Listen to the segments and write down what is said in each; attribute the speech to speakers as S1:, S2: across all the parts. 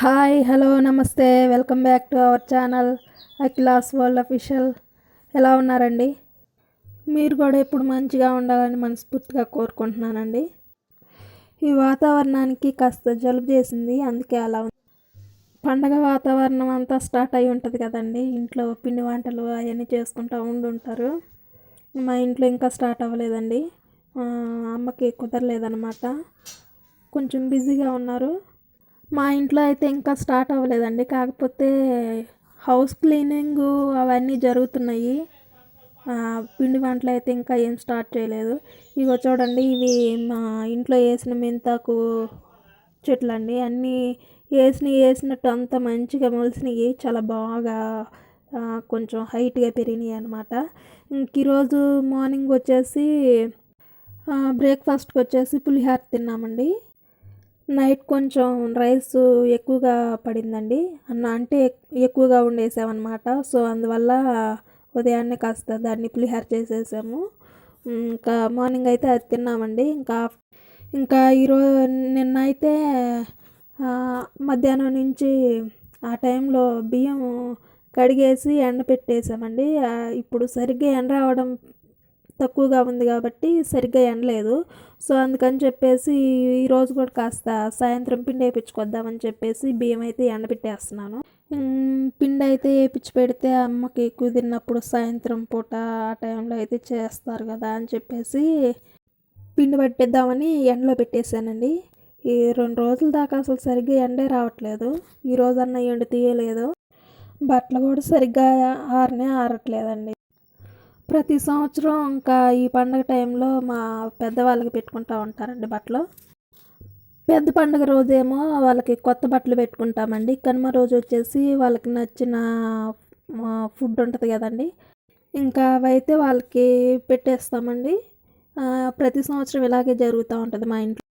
S1: Hi hello నమస్తే. Welcome back to our channel Akhila's world official. ఎలా ఉన్నారండి? మీరు కూడా ఇప్పుడు మంచిగా ఉండాలని మనస్ఫూర్తిగా కోరుకుంటున్నానండి. ఈ వాతావరణానికి కాస్త జలుబు చేసింది అందుకే అలా ఉంది. పండగ వాతావరణం అంతా స్టార్ట్ అయి ఉంటుంది కదండి. ఇంట్లో పిండి వంటలు అవన్నీ చేసుకుంటూ ఉండుంటారు. మా ఇంట్లో ఇంకా స్టార్ట్ అవ్వలేదండి. అమ్మకి కుదరలేదనమాట కొంచెం బిజీగా ఉన్నారు. మా ఇంట్లో అయితే ఇంకా స్టార్ట్ అవ్వలేదండి. కాకపోతే హౌస్ క్లీనింగ్ అవన్నీ జరుగుతున్నాయి. పిండి వంటలు అయితే ఇంకా ఏం స్టార్ట్ చేయలేదు. ఇగో చూడండి ఇవి మా ఇంట్లో వేసిన మెంతాకు చెట్లు అండి అన్నీ వేసినవి వేసినట్టు అంత మంచిగా మొలిసినవి చాలా బాగా కొంచెం హైట్గా పెరిగినాయి అనమాట ఇంక ఈరోజు మార్నింగ్ వచ్చేసి బ్రేక్ఫాస్ట్కి వచ్చేసి పులిహార తిన్నామండి. నైట్ కొంచెం రైస్ ఎక్కువగా పడిందండి. అన్న అంటే ఎక్కువగా వండేసామన్నమాట. సో అందువల్ల ఉదయాన్నే కాస్త దాన్ని పులిహార చేసేసాము. ఇంకా మార్నింగ్ అయితే అది తిన్నామండి. ఇంకా ఇంకా ఈరోజు నిన్న అయితే మధ్యాహ్నం నుంచి ఆ టైంలో బియ్యం కడిగేసి ఎండ పెట్టేసామండి ఇప్పుడు సరిగ్గా ఎండ రావడం తక్కువగా ఉంది కాబట్టి సరిగ్గా ఎండలేదు సో అందుకని చెప్పేసి ఈరోజు కూడా కాస్త సాయంత్రం పిండి వేయించుకొద్దామని చెప్పేసి బియ్యం అయితే ఎండబెట్టేస్తున్నాను. పిండి అయితే వేయించి పెడితే అమ్మకి కుదిరినప్పుడు సాయంత్రం పూట ఆ టైంలో అయితే చేస్తారు కదా అని చెప్పేసి పిండి పట్టిద్దామని ఎండలో పెట్టేశానండి. ఈ రెండు రోజుల దాకా అసలు సరిగ్గా ఎండే రావట్లేదు. ఈ రోజన్నా ఎండు తీయలేదు. బట్టలు కూడా సరిగ్గా ఆరనే ఆరట్లేదండి. ప్రతి సంవత్సరం ఇంకా ఈ పండగ టైంలో మా పెద్దవాళ్ళకి పెట్టుకుంటూ ఉంటారండి బట్టలు. పెద్ద పండుగ రోజేమో వాళ్ళకి కొత్త బట్టలు పెట్టుకుంటామండి. కనుమ రోజు వచ్చేసి వాళ్ళకి నచ్చిన ఫుడ్ ఉంటుంది కదండి. ఇంకా అవైతే వాళ్ళకి పెట్టేస్తామండి. ప్రతి సంవత్సరం ఇలాగే జరుగుతూ ఉంటుంది మా ఇంట్లో.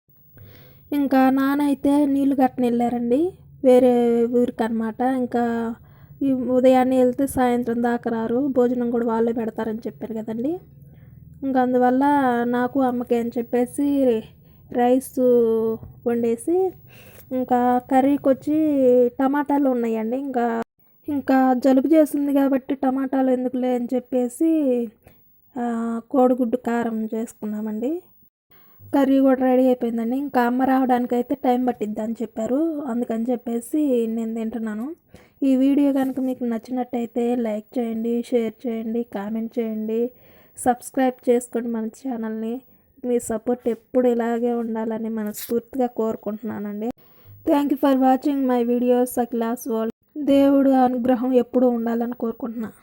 S1: ఇంకా నాన్న అయితే నీళ్ళు కట్టని వెళ్ళారండి వేరే ఊరికి అనమాట ఇంకా ఈ ఉదయాన్నే వెళ్తే సాయంత్రం దాకా రారు. భోజనం కూడా వాళ్ళే పెడతారని చెప్పారు కదండి. ఇంకా అందువల్ల నాకు అమ్మకి అని చెప్పేసి రైస్ వండేసి ఇంకా కర్రీకి వచ్చి టమాటాలు ఉన్నాయండి. ఇంకా ఇంకా జలుబు చేస్తుంది కాబట్టి టమాటాలు ఎందుకులే అని చెప్పేసి కోడిగుడ్డు కారం చేసుకున్నామండి. కర్రీ కూడా రెడీ అయిపోయిందండి. ఇంకా అమ్మ రావడానికి అయితే టైం పట్టిద్ది అని చెప్పారు. అందుకని చెప్పేసి నేను తింటున్నాను. ఈ వీడియో కనుక మీకు నచ్చినట్టయితే లైక్ చేయండి షేర్ చేయండి కామెంట్ చేయండి. సబ్స్క్రైబ్ చేసుకోండి మన ఛానల్ని. మీ సపోర్ట్ ఎప్పుడు ఇలాగే ఉండాలని మనస్ఫూర్తిగా కోరుకుంటున్నానండి. Thank you for watching my videos a class world దేవుడు అనుగ్రహం ఎప్పుడూ ఉండాలని కోరుకుంటున్నాను